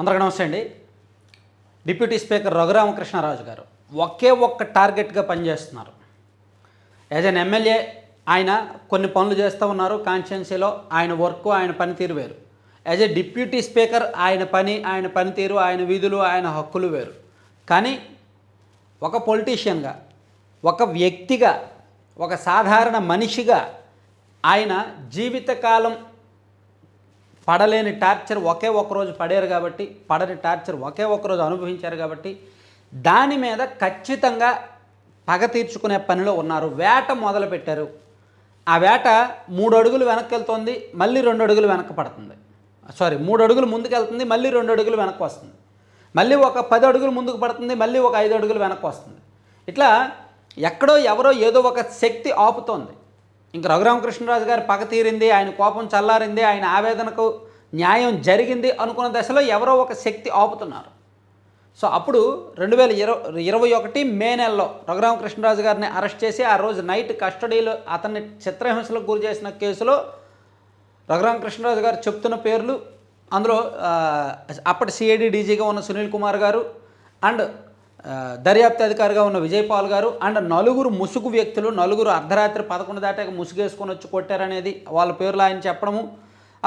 అందరికీ నమస్తే అండి. డిప్యూటీ స్పీకర్ రఘురామకృష్ణరాజు గారు ఒకే ఒక్క టార్గెట్గా పనిచేస్తున్నారు. యాజ్ అన్ ఎమ్మెల్యే ఆయన కొన్ని పనులు చేస్తూ ఉన్నారు. కాన్స్టిట్యున్సీలో ఆయన వర్క్ ఆయన పనితీరు వేరు. యాజ్ ఎ డిప్యూటీ స్పీకర్ ఆయన పని ఆయన పనితీరు ఆయన విధులు ఆయన హక్కులు వేరు. కానీ ఒక పొలిటీషియన్గా ఒక వ్యక్తిగా ఒక సాధారణ మనిషిగా ఆయన జీవితకాలం పడలేని టార్చర్ ఒకే ఒక్క రోజు పడారు కాబట్టి పడని టార్చర్ ఒకే ఒక్క రోజు అనుభవించారు కాబట్టి దాని మీద ఖచ్చితంగా పగ తీర్చుకునే పనిలో ఉన్నారు. వేట మొదలుపెట్టారు. ఆ వేట మూడు అడుగులు వెనక్కి వెళ్తుంది మళ్ళీ రెండు అడుగులు వెనక్కి పడుతుంది. సారీ మూడు అడుగులు ముందుకు వెళ్తుంది మళ్ళీ రెండు అడుగులు వెనక్కి వస్తుంది. మళ్ళీ ఒక పది అడుగులు ముందుకు పడుతుంది మళ్ళీ ఒక ఐదు అడుగులు వెనక్కి వస్తుంది. ఇట్లా ఎక్కడో ఎవరో ఏదో ఒక శక్తి ఆపుతోంది. ఇంక రఘురామకృష్ణరాజు గారి పగ తీరింది ఆయన కోపం చల్లారింది ఆయన ఆవేదనకు న్యాయం జరిగింది అనుకున్న దశలో ఎవరో ఒక శక్తి ఆపుతున్నారు. సో అప్పుడు రెండు వేల ఇరవై ఇరవై ఒకటి మే నెలలో రఘురామకృష్ణరాజు గారిని అరెస్ట్ చేసి ఆ రోజు నైట్ కస్టడీలో అతన్ని చిత్రహింసలకు గురి చేసిన కేసులో రఘురామకృష్ణరాజు గారు చెప్తున్న పేర్లు అందులో అప్పటి సిఐడి డీజీగా ఉన్న సునీల్ కుమార్ గారు అండ్ దర్యాప్తు అధికారిగా ఉన్న విజయపాల్ గారు అండ్ నలుగురు ముసుగు వ్యక్తులు నలుగురు అర్ధరాత్రి పదకొండు దాటాక ముసుగేసుకొని వచ్చి కొట్టారనేది వాళ్ళ పేర్లు ఆయన చెప్పడము.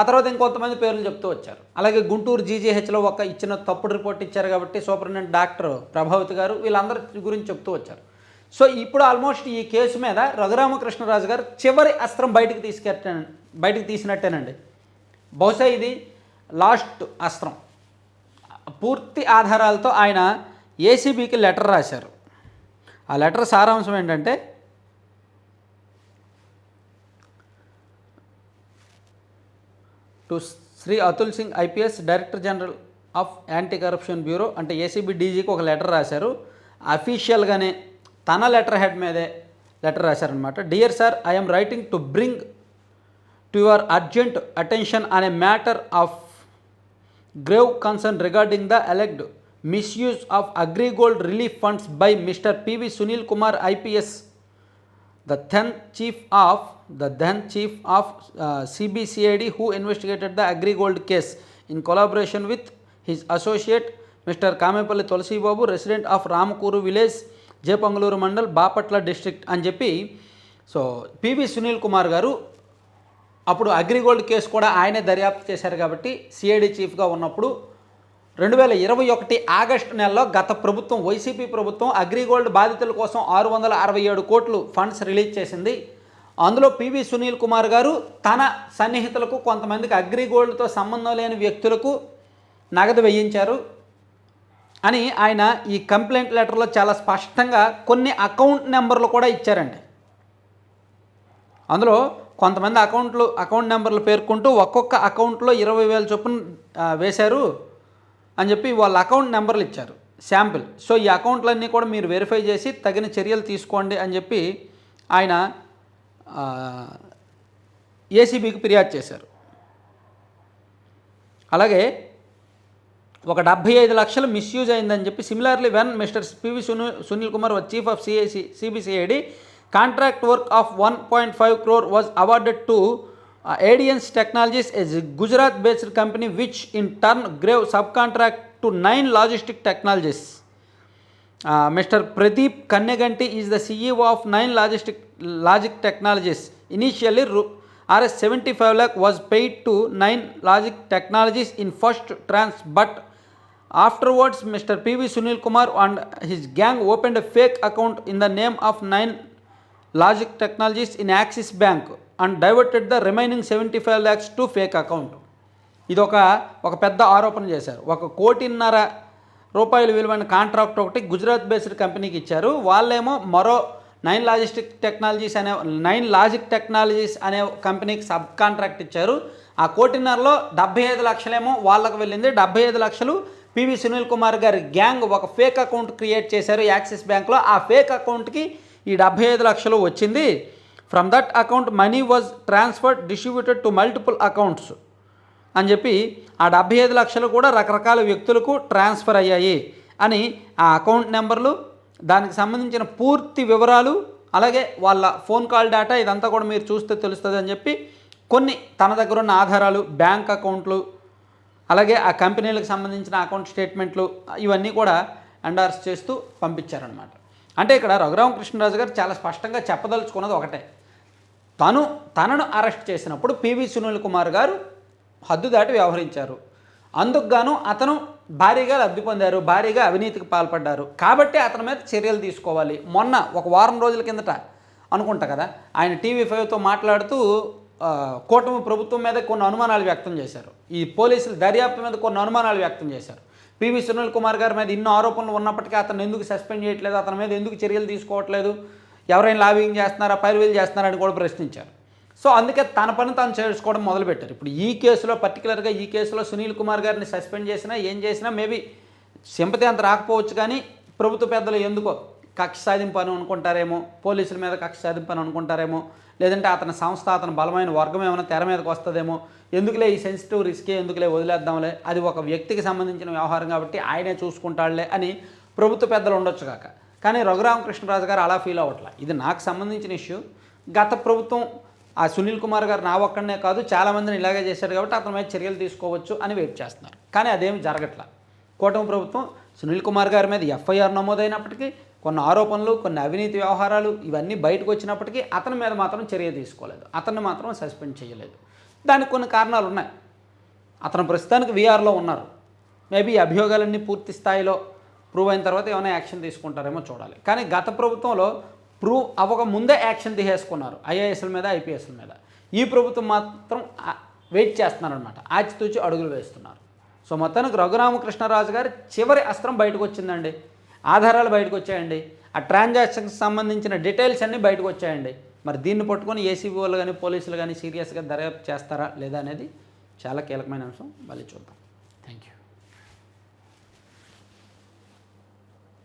ఆ తర్వాత ఇంకొంతమంది పేర్లు చెప్తూ వచ్చారు. అలాగే గుంటూరు జీజీహెచ్లో ఒక ఇచ్చిన తప్పుడు రిపోర్ట్ ఇచ్చారు కాబట్టి సూపరింటెండెంట్ డాక్టర్ ప్రభావతి గారు వీళ్ళందరి గురించి చెప్తూ వచ్చారు. సో ఇప్పుడు ఆల్మోస్ట్ ఈ కేసు మీద రఘురామకృష్ణరాజు గారు చివరి అస్త్రం బయటకు తీసుకెట్ట బయటకు తీసినట్టేనండి. బహుశా ఇది లాస్ట్ అస్త్రం. పూర్తి ఆధారాలతో ఆయన ఏసీబీకి లెటర్ రాశారు. ఆ లెటర్ సారాంశం ఏంటంటే to Shri Atul Singh IPS director general of anti corruption bureau అంటే ఏసీబీ డీజీకి ఒక లెటర్ రాశారు. అఫీషియల్గానే తన లెటర్ హెడ్ మీదే letter రాశారనమాట dear sir I'm writing to bring to your urgent attention అనే matter of grave concern regarding the elect misuse of Agrigold relief funds by mister PV Sunil Kumar IPS the the chief of the then chief of uh, CBCID who investigated the case in case in collaboration with his associate Mr. Kamepalli Tulsi Babu, resident of Ramkuru village, mandal Bapatla district అని చెప్పి so PV Sunil Kumar గారు అప్పుడు AgriGold case కూడా ఆయనే దర్యాప్తు చేశారు కాబట్టి CID చీఫ్గా ఉన్నప్పుడు రెండు వేల ఇరవై ఒకటి ఆగస్టు నెలలో గత ప్రభుత్వం వైసీపీ ప్రభుత్వం అగ్రిగోల్డ్ బాధితుల కోసం ఆరు వందల అరవై ఏడు కోట్లు ఫండ్స్ రిలీజ్ చేసింది అందులో పివి సునీల్ కుమార్ గారు తన సన్నిహితులకు కొంతమందికి అగ్రిగోల్డ్తో సంబంధం లేని వ్యక్తులకు నగదు వేయించారు అని ఆయన ఈ కంప్లైంట్ లెటర్లో చాలా స్పష్టంగా కొన్ని అకౌంట్ నెంబర్లు కూడా ఇచ్చారండి. అందులో కొంతమంది అకౌంట్లు అకౌంట్ నెంబర్లు పేర్కొంటూ ఒక్కొక్క అకౌంట్లో ఇరవై వేల చొప్పున వేశారు అని చెప్పి వాళ్ళ అకౌంట్ నెంబర్లు ఇచ్చారు శాంపిల్. సో ఈ అకౌంట్లన్నీ కూడా మీరు వెరిఫై చేసి తగిన చర్యలు తీసుకోండి అని చెప్పి ఆయన ఏసీబీకి ఫిర్యాదు చేశారు. అలాగే ఒక డెబ్భై ఐదు లక్షలు మిస్యూజ్ అయిందని చెప్పి similarly when mister PV Sunil Sunil Kumar was chief of CIC CBCID contract work of one point five crore was awarded to Adiance technologies as Gujarat based company which in turn grave sub contract to nine logistic technologies mister Pradeep Kanneganti is the CEO of nine logistic logic technologies. Initially రూ RS seventy five lakh was paid to nine logic technologies in first tranche but after words mister PV Sunil Kumar and his gang opened fake account in the name of nine logic technologies in Axis bank and diverted the remaining seventy five lakhs to fake account ఇది ఒక ఒక పెద్ద ఆరోపణ చేశారు. ఒక కోటిన్నర రూపాయలు విలువైన కాంట్రాక్ట్ ఒకటి గుజరాత్ బేస్డ్ కంపెనీకి ఇచ్చారు. వాళ్ళేమో మరో నైన్ లాజిస్టిక్ టెక్నాలజీస్ అనే నైన్ లాజిక్ టెక్నాలజీస్ అనే కంపెనీకి సబ్ కాంట్రాక్ట్ ఇచ్చారు. ఆ కోటిన్నరలో డెబ్బై ఐదు లక్షలేమో వాళ్ళకు వెళ్ళింది. డెబ్బై ఐదు లక్షలు పివి సునీల్ కుమార్ గారి గ్యాంగ్ ఒక ఫేక్ అకౌంట్ క్రియేట్ చేశారు యాక్సిస్ బ్యాంక్లో. ఆ ఫేక్ అకౌంట్కి ఈ డెబ్బై ఐదు లక్షలు వచ్చింది. From that account money was transferred distributed to multiple accounts అని చెప్పి ఆ డెబ్బై ఐదు లక్షలు కూడా రకరకాల వ్యక్తులకు ట్రాన్స్ఫర్ అయ్యాయి అని ఆ అకౌంట్ నెంబర్లు దానికి సంబంధించిన పూర్తి వివరాలు అలాగే వాళ్ళ ఫోన్ కాల్ డేటా ఇదంతా కూడా మీరు చూస్తే తెలుస్తుంది అని చెప్పి కొన్ని తన దగ్గర ఉన్న ఆధారాలు బ్యాంక్ అకౌంట్లు అలాగే ఆ కంపెనీలకు సంబంధించిన అకౌంట్ స్టేట్మెంట్లు ఇవన్నీ కూడా ఎండార్స్ చేస్తూ పంపించారనమాట అంటే ఇక్కడ రఘురామకృష్ణరాజు గారు చాలా స్పష్టంగా చెప్పదలుచుకున్నది ఒకటే. తను తనను అరెస్ట్ చేసినప్పుడు పివి సునీల్ కుమార్ గారు హద్దు దాటి వ్యవహరించారు. అందుకు గాను అతను భారీగా లబ్ధి పొందారు భారీగా అవినీతికి పాల్పడ్డారు. కాబట్టి అతని మీద చర్యలు తీసుకోవాలి. మొన్న ఒక వారం రోజుల కిందట అనుకుంటా కదా ఆయన టీవీ ఫైవ్తో మాట్లాడుతూ కూటమి ప్రభుత్వం మీద కొన్ని అనుమానాలు వ్యక్తం చేశారు. ఈ పోలీసులు దర్యాప్తు మీద కొన్ని అనుమానాలు వ్యక్తం చేశారు. పివి సునీల్ కుమార్ గారి మీద ఇన్నో ఆరోపణలు ఉన్నప్పటికీ అతను ఎందుకు సస్పెండ్ చేయట్లేదు అతని మీద ఎందుకు చర్యలు తీసుకోవట్లేదు ఎవరైనా లాబింగ్ చేస్తున్నారా పైరువీలు చేస్తున్నారా అని కూడా ప్రశ్నించారు. సో అందుకే తన పని తాను చేసుకోవడం మొదలుపెట్టారు. ఇప్పుడు ఈ కేసులో పర్టికులర్గా ఈ కేసులో సునీల్ కుమార్ గారిని సస్పెండ్ చేసినా ఏం చేసినా మేబీ సింపతి అంత రాకపోవచ్చు కానీ ప్రభుత్వ పెద్దలు ఎందుకో కక్ష సాధింపు అని అనుకుంటారేమో పోలీసుల మీద కక్ష సాధింపు అని అనుకుంటారేమో లేదంటే అతని సంస్థ అతని బలమైన వర్గం ఏమైనా తెర మీదకి వస్తుందేమో ఎందుకులే ఈ సెన్సిటివ్ రిస్కే ఎందుకులే వదిలేద్దాంలే అది ఒక వ్యక్తికి సంబంధించిన వ్యవహారం కాబట్టి ఆయనే చూసుకుంటాడులే అని ప్రభుత్వ పెద్దలు ఉండొచ్చు కాక. కానీ రఘురామకృష్ణరాజు గారు అలా ఫీల్ అవ్వట్లే. ఇది నాకు సంబంధించిన ఇష్యూ గత ప్రభుత్వం ఆ సునీల్ కుమార్ గారు నా ఒక్కడనే కాదు చాలామందిని ఇలాగే చేశారు కాబట్టి అతని మీద చర్యలు తీసుకోవచ్చు అని వెయిట్ చేస్తున్నారు. కానీ అదేమి జరగట్లా. కూటమి ప్రభుత్వం సునీల్ కుమార్ గారి మీద ఎఫ్ఐఆర్ నమోదైనప్పటికీ కొన్ని ఆరోపణలు కొన్ని అవినీతి వ్యవహారాలు ఇవన్నీ బయటకు వచ్చినప్పటికీ అతని మీద మాత్రం చర్య తీసుకోలేదు. అతన్ని మాత్రం సస్పెండ్ చేయలేదు. దానికి కొన్ని కారణాలు ఉన్నాయి. అతను ప్రస్తుతానికి వీఆర్లో ఉన్నారు. మేబీ అభియోగాలన్నీ పూర్తి స్థాయిలో ప్రూవ్ అయిన తర్వాత ఏమైనా యాక్షన్ తీసుకుంటారేమో చూడాలి. కానీ గత ప్రభుత్వంలో ప్రూవ్ అవ్వక ముందే యాక్షన్ తీసేసుకున్నారు ఐఏఎస్ల మీద ఐపీఎస్ల మీద. ఈ ప్రభుత్వం మాత్రం వెయిట్ చేస్తున్నారనమాట ఆచితూచి అడుగులు వేస్తున్నారు. సో మొత్తానికి రఘురామకృష్ణరాజు గారి చివరి అస్త్రం బయటకు వచ్చిందండి ఆధారాలు బయటకు వచ్చాయండి ఆ ట్రాన్సాక్షన్కి సంబంధించిన డీటెయిల్స్ అన్నీ బయటకు వచ్చాయండి మరి దీన్ని పట్టుకొని ఏసీబీ వాళ్ళు కానీ పోలీసులు కానీ సీరియస్గా దర్యాప్తు చేస్తారా లేదా అనేది చాలా కీలకమైన అంశం. మళ్ళీ చూద్దాం. Thank you